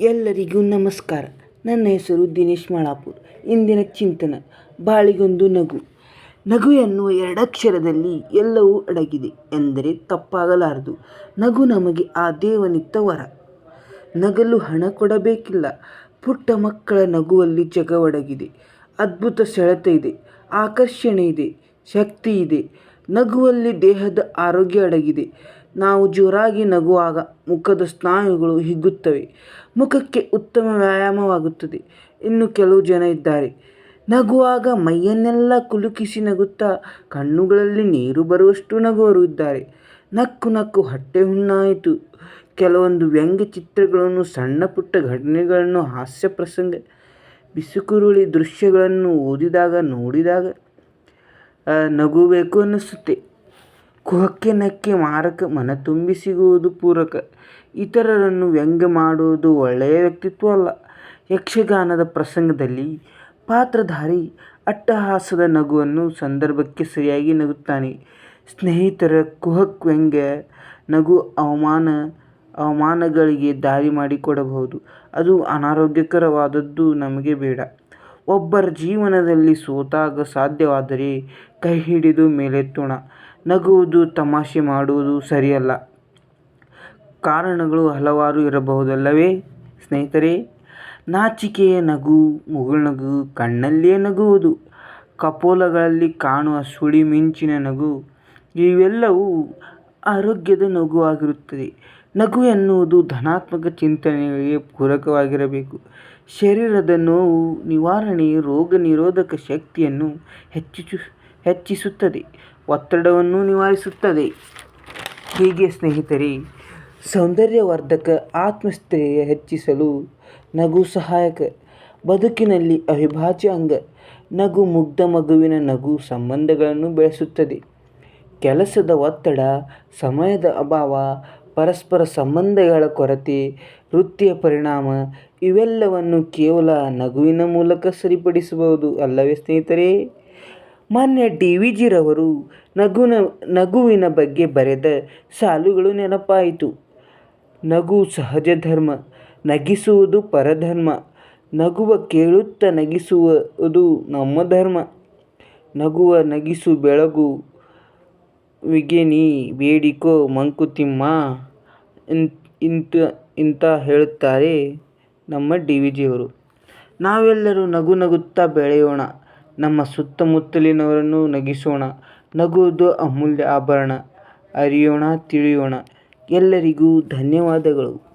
ಎಲ್ಲರಿಗೂ ನಮಸ್ಕಾರ. ನನ್ನ ಹೆಸರು ದಿನೇಶ್ ಮಾಳಾಪುರ್. ಇಂದಿನ ಚಿಂತನ. ಬಾಳಿಗೊಂದು ನಗು. ನಗು ಎನ್ನುವ ಎರಡಕ್ಷರದಲ್ಲಿ ಎಲ್ಲವೂ ಅಡಗಿದೆ ಎಂದರೆ ತಪ್ಪಾಗಲಾರದು. ನಗು ನಮಗೆ ಆ ದೇವನಿತ್ತ ವರ. ನಗಲು ಹಣ ಕೊಡಬೇಕಿಲ್ಲ. ಪುಟ್ಟ ಮಕ್ಕಳ ನಗುವಲ್ಲಿ ಜಗವಡಗಿದೆ. ಅದ್ಭುತ ಸೆಳೆತ ಇದೆ. ಆಕರ್ಷಣೆ ಇದೆ. ಶಕ್ತಿ ಇದೆ. ನಗುವಲ್ಲಿ ದೇಹದ ಆರೋಗ್ಯ ಅಡಗಿದೆ. ನಾವು ಜೋರಾಗಿ ನಗುವಾಗ ಮುಖದ ಸ್ನಾಯುಗಳು ಹಿಗ್ಗುತ್ತವೆ. ಮುಖಕ್ಕೆ ಉತ್ತಮ ವ್ಯಾಯಾಮವಾಗುತ್ತದೆ. ಇನ್ನು ಕೆಲವು ಜನ ಇದ್ದಾರೆ. ನಗುವಾಗ ಮೈಯನ್ನೆಲ್ಲ ಕುಲುಕಿಸಿ ನಗುತ್ತಾ ಕಣ್ಣುಗಳಲ್ಲಿ ನೀರು ಬರುವಷ್ಟು ನಗುವರು ಇದ್ದಾರೆ. ನಕ್ಕು ನಕ್ಕು ಹೊಟ್ಟೆ ಹುಣ್ಣಾಯಿತು. ಕೆಲವೊಂದು ವ್ಯಂಗ್ಯ ಚಿತ್ರಗಳನ್ನು, ಸಣ್ಣ ಪುಟ್ಟ ಘಟನೆಗಳನ್ನು, ಹಾಸ್ಯ ಪ್ರಸಂಗ, ಬಿಸುಕುರುಳಿ ದೃಶ್ಯಗಳನ್ನು ಓದಿದಾಗ, ನೋಡಿದಾಗ ನಗುಬೇಕು ಅನ್ನಿಸುತ್ತೆ. ಕುಹಕ್ಕೆ ನಕ್ಕೆ ಮಾರಕ ಮನ ತುಂಬಿ ಸಿಗುವುದು ಪೂರಕ. ಇತರರನ್ನು ವ್ಯಂಗ್ಯ ಮಾಡುವುದು ಒಳ್ಳೆಯ ವ್ಯಕ್ತಿತ್ವ ಅಲ್ಲ. ಯಕ್ಷಗಾನದ ಪ್ರಸಂಗದಲ್ಲಿ ಪಾತ್ರಧಾರಿ ಅಟ್ಟಹಾಸದ ನಗುವನ್ನು ಸಂದರ್ಭಕ್ಕೆ ಸರಿಯಾಗಿ ನಗುತ್ತಾನೆ. ಸ್ನೇಹಿತರ ಕುಹಕ್ ವ್ಯಂಗ್ಯ ನಗು ಅವಮಾನ, ಅವಮಾನಗಳಿಗೆ ದಾರಿ ಮಾಡಿಕೊಡಬಹುದು. ಅದು ಅನಾರೋಗ್ಯಕರವಾದದ್ದು ನಮಗೆ ಬೇಡ. ಒಬ್ಬರ ಜೀವನದಲ್ಲಿ ಸೋತಾಗ ಸಾಧ್ಯವಾದರೆ ಕೈ ಹಿಡಿದು ಮೇಲೆತ್ತೋಣ. ನಗುವುದು, ತಮಾಷೆ ಮಾಡುವುದು ಸರಿಯಲ್ಲ. ಕಾರಣಗಳು ಹಲವಾರು ಇರಬಹುದಲ್ಲವೇ? ಸ್ನೇಹಿತರೆ, ನಾಚಿಕೆಯ ನಗು ಮುಗುಳ್ನಗು ಕಣ್ಣಲ್ಲಿಯೇ ನಗುವುದು, ಕಪೋಲಗಳಲ್ಲಿ ಕಾಣುವ ಸುಳಿ ಮಿಂಚಿನ ನಗು, ಇವೆಲ್ಲವೂ ಆರೋಗ್ಯದ ನಗುವಾಗಿರುತ್ತದೆ ನಗು ಎನ್ನುವುದು ಧನಾತ್ಮಕ ಚಿಂತನೆಗಳಿಗೆ ಪೂರಕವಾಗಿರಬೇಕು. ಶರೀರದ ನೋವು, ನಿವಾರಣೆ, ರೋಗ ನಿರೋಧಕ ಶಕ್ತಿಯನ್ನು ಹೆಚ್ಚಿಸು ಹೆಚ್ಚಿಸುತ್ತದೆ, ಒತ್ತಡವನ್ನು ನಿವಾರಿಸುತ್ತದೆ. ಹೀಗೆ ಸ್ನೇಹಿತರೆ, ಸೌಂದರ್ಯವರ್ಧಕ ಆತ್ಮಸ್ಥೈರ್ಯ ಹೆಚ್ಚಿಸಲು ನಗು ಸಹಾಯಕ, ಬದುಕಿನಲ್ಲಿ ಅವಿಭಾಜ್ಯ ಅಂಗ, ನಗು ಮುಗ್ಧ ಮಗುವಿನ ನಗು ಸಂಬಂಧಗಳನ್ನು ಬೆಳೆಸುತ್ತದೆ. ಕೆಲಸದ ಒತ್ತಡ, ಸಮಯದ ಅಭಾವ, ಪರಸ್ಪರ ಸಂಬಂಧಗಳ ಕೊರತೆ, ವೃತ್ತಿಯ ಪರಿಣಾಮ, ಇವೆಲ್ಲವನ್ನು ಕೇವಲ ನಗುವಿನ ಮೂಲಕ ಸರಿಪಡಿಸಬಹುದು ಅಲ್ಲವೇ ಸ್ನೇಹಿತರೆ? ಮಾನ್ಯ ಡಿ ವಿ ಜಿರವರು ನಗುನ, ನಗುವಿನ ಬಗ್ಗೆ ಬರೆದ ಸಾಲುಗಳು ನೆನಪಾಯಿತು. ನಗು ಸಹಜ ಧರ್ಮ, ನಗಿಸುವುದು ಪರಧರ್ಮ, ನಗುವ ಕೇಳುತ್ತ ನಗಿಸುವುದು ನಮ್ಮ ಧರ್ಮ. ನಗುವ ನಗಿಸು ಬೆಳಗು ವಿಗೆನಿ ಬೇಡಿಕೋ ಮಂಕುತಿಮ್ಮ ಇಂತ ಇಂತ ಹೇಳುತ್ತಾರೆ ನಮ್ಮ ಡಿ ವಿ ಜಿಯವರು ನಾವೆಲ್ಲರೂ ನಗು ನಗುತ್ತಾ ಬೆಳೆಯೋಣ. ನಮ್ಮ ಸುತ್ತಮುತ್ತಲಿನವರನ್ನು ನಗಿಸೋಣ. ನಗುವುದು ಅಮೂಲ್ಯ ಆಭರಣ. ಅರಿಯೋಣ ತಿಳಿಯೋಣ. ಎಲ್ಲರಿಗೂ ಧನ್ಯವಾದಗಳು.